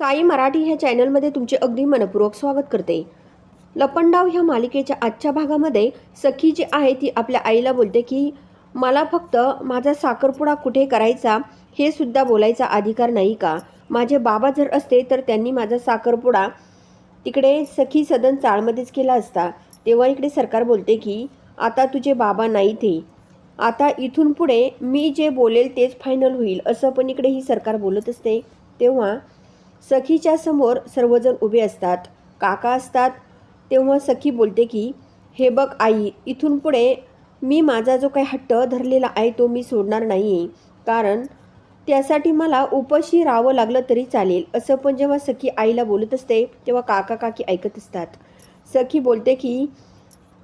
साई मराठी ह्या चॅनलमध्ये तुमचे अगदी मनपूर्वक स्वागत करते. लपंडाव ह्या मालिकेच्या आजच्या भागामध्ये सखी जी आहे ती आपल्या आईला बोलते की मला फक्त माझा साखरपुडा कुठे करायचा हे सुद्धा बोलायचा अधिकार नाही का? माझे बाबा जर असते तर त्यांनी माझा साखरपुडा तिकडे सखी सदन चाळमध्येच केला असता. तेव्हा इकडे सरकार बोलते की आता तुझे बाबा नाही ते. आता इथून पुढे मी जे बोलेल तेच फायनल होईल. असं पण इकडे ही सरकार बोलत असते. तेव्हा सखीच्या समोर सर्वजण उभे असतात. काका असतात. तेव्हा सखी बोलते की हे बघ आई इथून पुढे मी माझा जो काही हट्ट धरलेला आहे तो मी सोडणार नाही आहे कारण त्यासाठी मला उपशी राहावं लागलं तरी चालेल. असं पण जेव्हा सखी आईला बोलत असते तेव्हा काका काकी ऐकत असतात. सखी बोलते की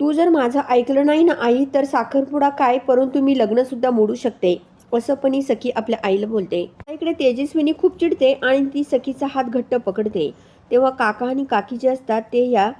तू जर माझं ऐकलं नाही ना आई तर साखरपुडा काय? परंतु मी लग्नसुद्धा मोडू शकते. असं पण ही सखी आपल्या आईला बोलते. इकडे तेजस्विनी खूप चिडते आणि ती सखीचा हात घट्ट पकडते. तेव्हा काका आणि काकी जे असतात ते ह्या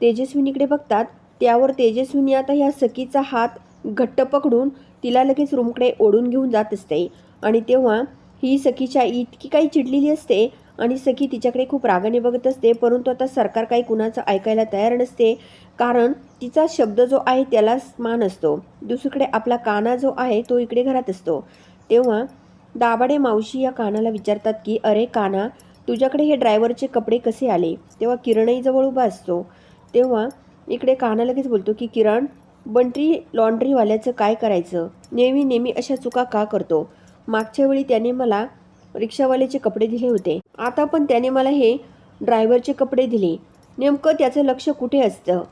तेजस्विनीकडे बघतात. त्यावर तेजस्विनी आता ह्या सखीचा हात घट्ट पकडून तिला लगेच रूमकडे ओढून घेऊन जात असते. आणि तेव्हा ही सखीच्या इतकी काही चिडलेली असते आणि सखी तिच्याकडे खूप रागाने बघत असते परंतु आता सरकार काही कुणाचं ऐकायला तयार नसते कारण तिचा शब्द जो आहे त्यालाच मान असतो. दुसरीकडे आपला काना जो आहे तो इकडे घरात असतो. तेव्हा दाभाडे मावशी या कानाला विचारतात की अरे काना तुझ्याकडे हे ड्रायव्हरचे कपडे कसे आले? तेव्हा किरणही जवळ उभा असतो. तेव्हा इकडे काना लगेच बोलतो की किरण बंट्री लॉन्ड्रीवाल्याचं काय करायचं? नेहमी नेहमी अशा चुका का करतो? मागच्या वेळी त्याने मला रिक्षावाल्याचे कपडे दिले होते. आता पण त्याने मला हे ड्रायव्हरचे कपडे दिले. नेमकं त्याचं लक्ष कुठे असतं?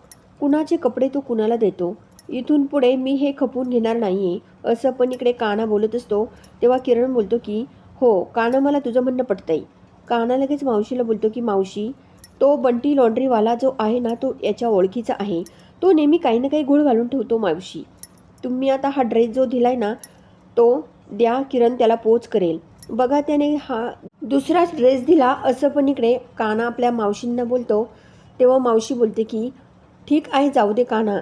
कुणाचे कपडे तो कुणाला देतो? इथून पुढे मी हे खपून घेणार नाही आहे असं पण इकडे काना बोलत असतो. तेव्हा किरण बोलतो की हो काना मला तुझं म्हणणं पटतंय. काना लगेच मावशीला बोलतो की मावशी तो बंटी लॉन्ड्रीवाला जो आहे ना तो याच्या ओळखीचा आहे. तो नेहमी काही ना काही गुळ घालून ठेवतो मावशी. तुम्ही आता हा ड्रेस जो दिलाय ना तो द्या किरण त्याला पोच करेल. बघा त्याने हा दुसराच ड्रेस दिला असं पण इकडे काना आपल्या मावशींना बोलतो. तेव्हा मावशी बोलते की ठीक आहे जाऊ दे काना.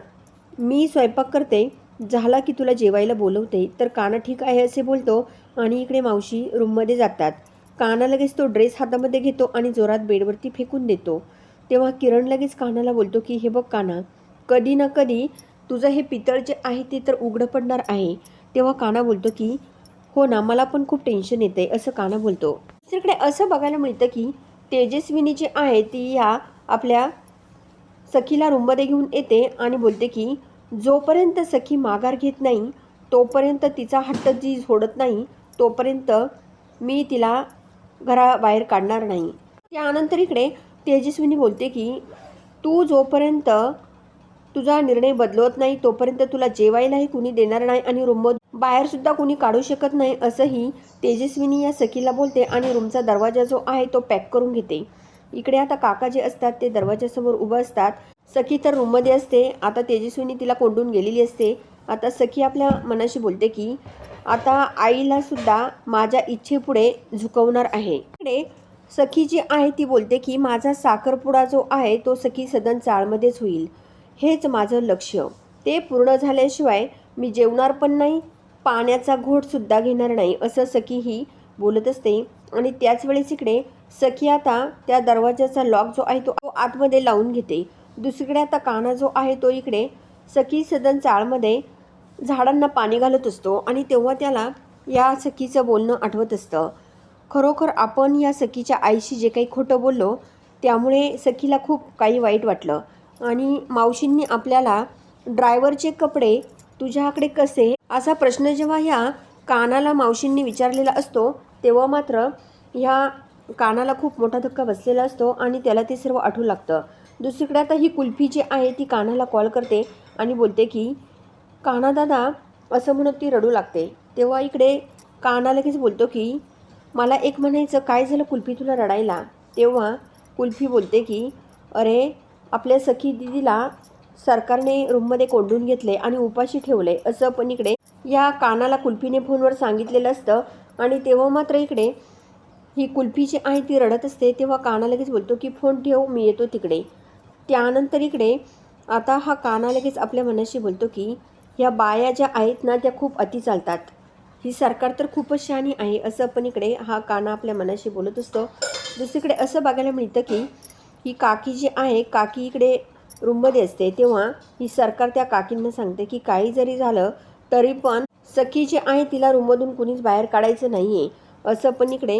मी स्वयंपाक करते. झाला की तुला जेवायला बोलवते. तर काना ठीक आहे असे बोलतो आणि इकडे मावशी रूममध्ये जातात. काना लगेच तो ड्रेस हातामध्ये घेतो आणि जोरात बेडवरती फेकून देतो. तेव्हा किरण लगेच कानाला बोलतो की हे बघ काना कधी ना कधी तुझं हे पितळ जे आहे ते तर उघडं पडणार आहे. तेव्हा काना बोलतो की हो ना मला पण खूप टेन्शन येते असं काना बोलतो. दुसरीकडे असं बघायला मिळतं की तेजस्विनी जी आहे ती या आपल्या सखीला रूममध्ये घेऊन येते आणि बोलते की जोपर्यंत सखी माघार घेत नाही तोपर्यंत तिचा हट्ट जी सोडत नाही तोपर्यंत मी तिला घराबाहेर काढणार नाही. त्यानंतर इकडे तेजस्विनी बोलते की तू जोपर्यंत तुझा निर्णय बदलवत नाही तोपर्यंत तुला जेवायलाही कुणी देणार नाही आणि रूममधून बाहेरसुद्धा कुणी काढू शकत नाही असंही तेजस्विनी या सखीला बोलते आणि रूमचा दरवाजा जो आहे तो पॅक करून घेते. इकडे आता काका जे असतात ते दरवाजासमोर उभं असतात. सखी तर रूममध्ये असते. आता तेजस्विनी तिला कोंडून गेलेली असते. आता सखी आपल्या मनाशी बोलते की आता आईला सुद्धा माझ्या इच्छेपुढे झुकवणार आहे. इकडे सखी जी आहे ती बोलते की माझा साखरपुडा जो आहे तो सखी सदन चाळमध्येच होईल. हेच माझं लक्ष ते पूर्ण झाल्याशिवाय मी जेवणार पण नाही पाण्याचा घोटसुद्धा घेणार नाही असं सखी ही बोलत असते. आणि त्याच वेळेस इकडे सखी आता त्या दरवाजाचा लॉक जो आहे तो आतमध्ये लावून घेते. दुसरीकडे आता काना जो आहे तो इकडे सखी सदन चाळमध्ये झाडांना पाणी घालत असतो आणि तेव्हा त्याला या सखीचं बोलणं आठवत असतं. खरोखर आपण या सखीच्या आईशी जे काही खोटं बोललो त्यामुळे सखीला खूप काही वाईट वाटलं. आणि मावशींनी आपल्याला ड्रायव्हरचे कपडे तुझ्याकडे कसे? असा प्रश्न जेव्हा ह्या कानाला मावशींनी विचारलेला असतो तेव्हा मात्र ह्या कानाला खूप मोठा धक्का बसलेला असतो आणि त्याला ते सर्व आठवू लागतं. दुसरीकडे आता ही कुल्फी जी आहे ती कानाला कॉल करते आणि बोलते की काना दादा असं म्हणत ती रडू लागते. तेव्हा इकडे काना लगेच बोलतो की मला एक म्हणायचं काय झालं कुल्फी तुला रडायला? तेव्हा कुल्फी बोलते की अरे आपल्या सखी दिदीला सरकारने रूममध्ये कोंडून घेतले आणि उपाशी ठेवले असं पण इकडे या कानाला कुल्फीने फोनवर सांगितलेलं असतं. आणि तेव्हा मात्र इकडे ही कुल्फी जी आहे ती रडत असते तेव्हा काना लगेच बोलतो की फोन ठेव मी येतो तिकडे. त्यानंतर इकडे आता हा काना लगेच आपल्या मनाशी बोलतो की ह्या बाया ज्या आहेत ना त्या खूप अति चालतात. ही सरकार तर खूपच शहाणी आहे असं पण इकडे हा काना आपल्या मनाशी बोलत असतो. दुसरीकडे असं बघायला मिळतं की ही काकी जी आहे काकी इकडे रूममध्ये असते. तेव्हा ही सरकार त्या काकींना सांगते की काही जरी झालं तरी पण सखी जी आहे तिला रूममधून कुणीच बाहेर काढायचं नाही आहे असं पण इकडे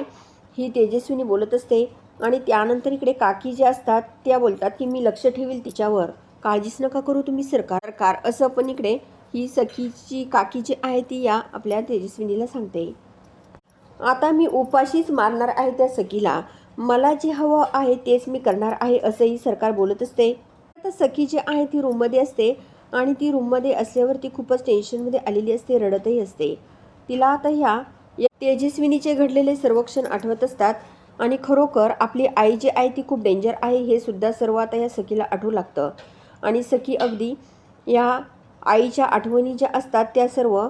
ही तेजस्विनी बोलत असते. आणि त्यानंतर इकडे काकी जे असतात त्या बोलतात की मी लक्ष ठेवील तिच्यावर. काळजीच नका करू तुम्ही सरकार सरकार. असं पण इकडे ही सखीची काकी जी आहे ती या आपल्या तेजस्विनीला सांगते. आता मी उपाशीच मारणार आहे त्या सखीला. मला जे हवं आहे तेच मी करणार आहे असंही सरकार बोलत असते. आता सखी जी आहे ती रूममध्ये असते आणि ती रूममध्ये असल्यावर ती खूपच टेन्शनमध्ये आलेली असते रडतही असते. तिला आता ह्या तेजस्विनीचे घडलेले सर्व क्षण आठवत असतात आणि खरोखर आपली आई जी आहे ती खूप डेंजर आहे हे सुद्धा सर्व आता या सखीला आठवू लागतं. आणि सखी अगदी या आईच्या आठवणी ज्या असतात त्या सर्व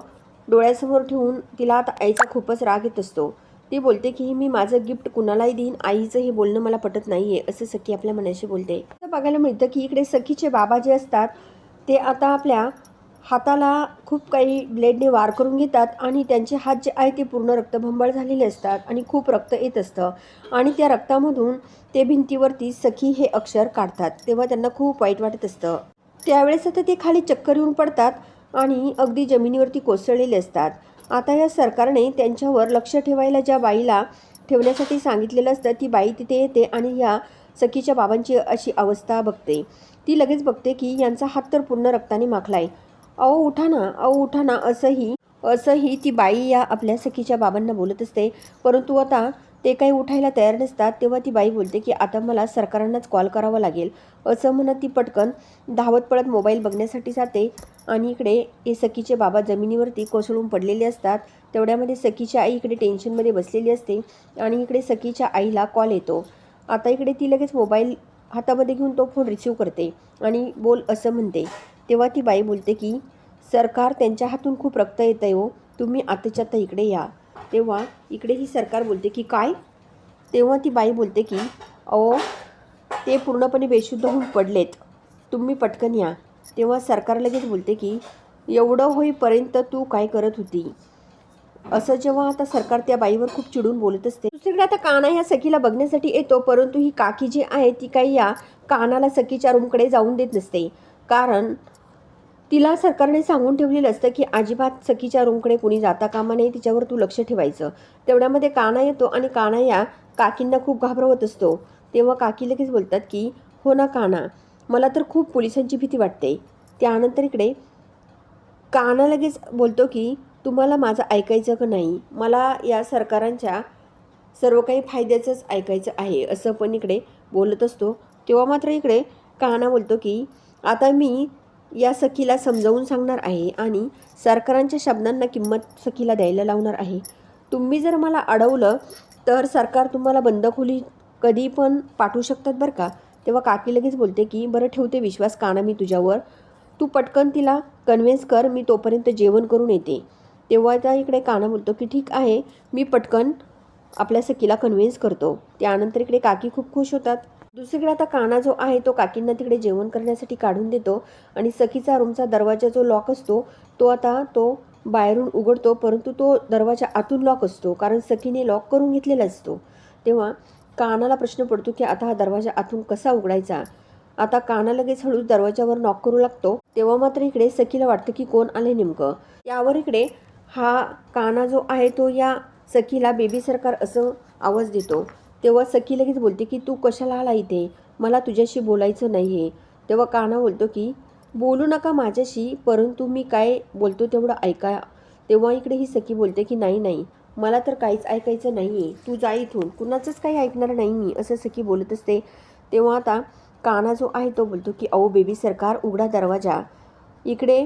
डोळ्यासमोर ठेवून तिला आता आईचा खूपच राग येत असतो. ती बोलते की मी माझं गिफ्ट कुणालाही देईन आईचं हे बोलणं मला पटत नाही आहे असं सखी आपल्या मनाशी बोलते. तर बघायला मिळतं की इकडे सखीचे बाबा जे असतात ते आता आपल्या हाताला खूप काही ब्लेडने वार करून घेतात आणि त्यांचे हात जे आहे ते पूर्ण रक्तभंबाळ झालेले असतात आणि खूप रक्त येत असतं. आणि त्या रक्तामधून ते भिंतीवरती सखी हे अक्षर काढतात तेव्हा त्यांना खूप वाईट वाटत असतं. त्यावेळेस आता ते खाली चक्कर येऊन पडतात आणि अगदी जमिनीवरती कोसळलेले असतात. आता या सरकारने त्यांच्यावर लक्ष ठेवायला ज्या बाईला ठेवण्यासाठी सांगितलेलं असतं ती बाई तिथे येते आणि या सखीच्या बाबांची अशी अवस्था बघते. ती लगेच बघते की यांचा हात तर पूर्ण रक्ताने माखलाय. अहो उठा ना अहो उठा ना असंही असंही ती बाई या आपल्या सखीच्या बाबांना बोलत असते. परंतु आता ते काही उठायला तयार नसतात तेव्हा ती बाई बोलते की आता मला सरकारांनाच कॉल करावा लागेल. असं म्हणत ती पटकन धावत पळत मोबाईल बघण्यासाठी जाते आणि इकडे हे सखीचे बाबा जमिनीवरती कोसळून पडलेले असतात. तेवढ्यामध्ये सखीची आई इकडे टेन्शनमध्ये बसलेली असते आणि इकडे सखीच्या आईला कॉल येतो. आता इकडे ती लगेच मोबाईल हातामध्ये घेऊन तो फोन रिसीव्ह करते आणि बोल असं म्हणते. तेव्हा ती बाई बोलते की सरकार त्यांच्या हातून खूप रक्त येतं आहे हो. तुम्ही आताच्या आता इकडे या. तेव्हा इकडे ही सरकार बोलते की काय? तेव्हा ती बाई बोलते की अहो ते पूर्णपणे बेशुद्ध होऊन पडलेत. तुम्ही पटकन या. तेव्हा सरकार लगेच बोलते की एवढं होईपर्यंत तू काय करत होती? असं जेव्हा आता सरकार त्या बाईवर खूप चिडून बोलत असते. दुसरीकडे आता काना ह्या सखीला बघण्यासाठी येतो परंतु ही काकी जी आहे ती काही या कानाला सखीच्या रूमकडे जाऊन देत नसते. कारण तिला सरकारने सांगून ठेवलेलं असतं की अजिबात सखीच्या रूमकडे कुणी जाता कामा नाही तिच्यावर तू लक्ष ठेवायचं. तेवढ्यामध्ये काना येतो आणि काना या काकींना खूप घाबरवत असतो. तेव्हा काकी लगेच बोलतात की हो ना काना मला तर खूप पोलिसांची भीती वाटते. त्यानंतर इकडे काना लगेच बोलतो की तुम्हाला माझं ऐकायचं का नाही? मला या सरकारांच्या सर्व काही फायद्याचंच ऐकायचं आहे. असं पण इकडे बोलत असतो. तेव्हा मात्र इकडे काना बोलतो की आता मी या सखीला समजावून सांगणार आहे आणि सरकारांच्या शब्दांना किंमत सखीला द्यायला लावणार आहे. तुम्ही जर मला अडवलं तर सरकार तुम्हाला बंद खोली कधी पण पाठवू शकतात बरं का? तेव्हा काकी लगेच बोलते की बरं ठेवते विश्वास काना मी तुझ्यावर. तू पटकन तिला कन्व्हिन्स कर मी तोपर्यंत जेवण करून येते. तेव्हा त्या इकडे काना बोलतो की ठीक आहे मी पटकन आपल्या सखीला कन्व्हिन्स करतो. त्यानंतर इकडे काकी खूप खुश होतात. दुसरीकडे आता काना जो आहे तो काकींना तिकडे जेवण करण्यासाठी काढून देतो आणि सखीचा रूमचा दरवाजा जो लॉक असतो तो आता तो बाहेरून उघडतो परंतु तो दरवाजा आतून लॉक असतो कारण सखीने लॉक करून घेतलेला असतो. तेव्हा कानाला प्रश्न पडतो की आता हा दरवाजा आतून कसा उघडायचा? आता काना लगेच हळूच दरवाजावर नॉक करू लागतो. तेव्हा मात्र इकडे सखीला वाटतं की कोण आले नेमकं? यावर इकडे हा काना जो आहे तो या सखीला बेबी सरकार असं आवाज देतो. तेव्हा सखी लगेच बोलते की तू कशाला आला इथे? मला तुझ्याशी बोलायचं नाही आहे तेव्हा काना बोलतो की बोलू नका माझ्याशी परंतु मी काय बोलतो तेवढं ऐका. तेव्हा इकडे ही सखी बोलते की नाही नाही मला तर काहीच ऐकायचं नाही आहे तू जा इथून. कुणाचंच काही ऐकणार नाही मी असं सखी बोलत असते. तेव्हा आता काना जो आहे तो बोलतो की अहो बेबी सरकार उघडा दरवाजा. इकडे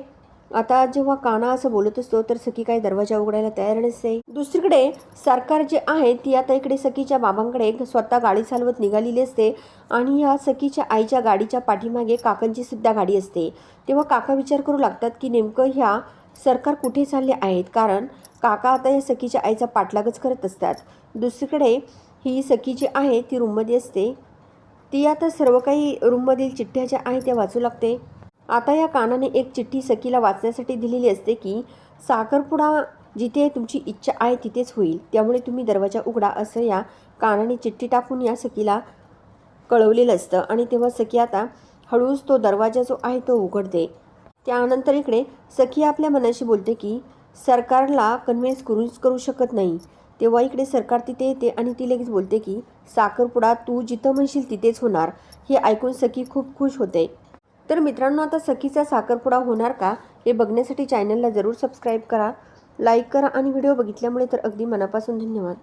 आता जेव्हा काना असं बोलत असतो तर सखी काही दरवाजा उघडायला तयार नसते. दुसरीकडे सरकार जे आहे ती आता इकडे सखीच्या बाबांकडे स्वतः गाडी चालवत निघालेली असते आणि ह्या सखीच्या आईच्या गाडीच्या पाठीमागे काकांची सुद्धा गाडी असते. तेव्हा काका विचार करू लागतात की नेमकं ह्या सरकार कुठे चालले आहेत? कारण काका आता या सखीच्या आईचा पाठलागच करत असतात. दुसरीकडे ही सखी जी आहे ती रूममध्ये असते. ती आता सर्व काही रूममधील चिठ्ठ्या ज्या आहेत त्या वाचू लागते. आता या कानाने एक चिठ्ठी सखीला वाचण्यासाठी दिलेली असते की साखरपुडा जिथे तुमची इच्छा आहे तिथेच होईल. त्यामुळे तुम्ही दरवाजा उघडा असं या कानाने चिठ्ठी टाकून या सखीला कळवलेलं असतं. आणि तेव्हा सखी आता हळूच तो दरवाजा जो आहे तो उघडते. त्यानंतर इकडे सखी आपल्या मनाशी बोलते की सरकारला कन्व्हिन्स करूच करू शकत नाही. तेव्हा इकडे सरकार तिथे येते आणि ती लगेच बोलते की साखरपुडा तू जिथं म्हणशील तिथेच होणार. हे ऐकून सखी खूप खुश होते. तर मित्रांनो आता सखीचा साखरपुडा होणार का? हे बघण्यासाठी चॅनलला जरूर सबस्क्राईब करा लाईक करा आणि व्हिडिओ बघितल्यामुळे तर अगदी मनापासून धन्यवाद.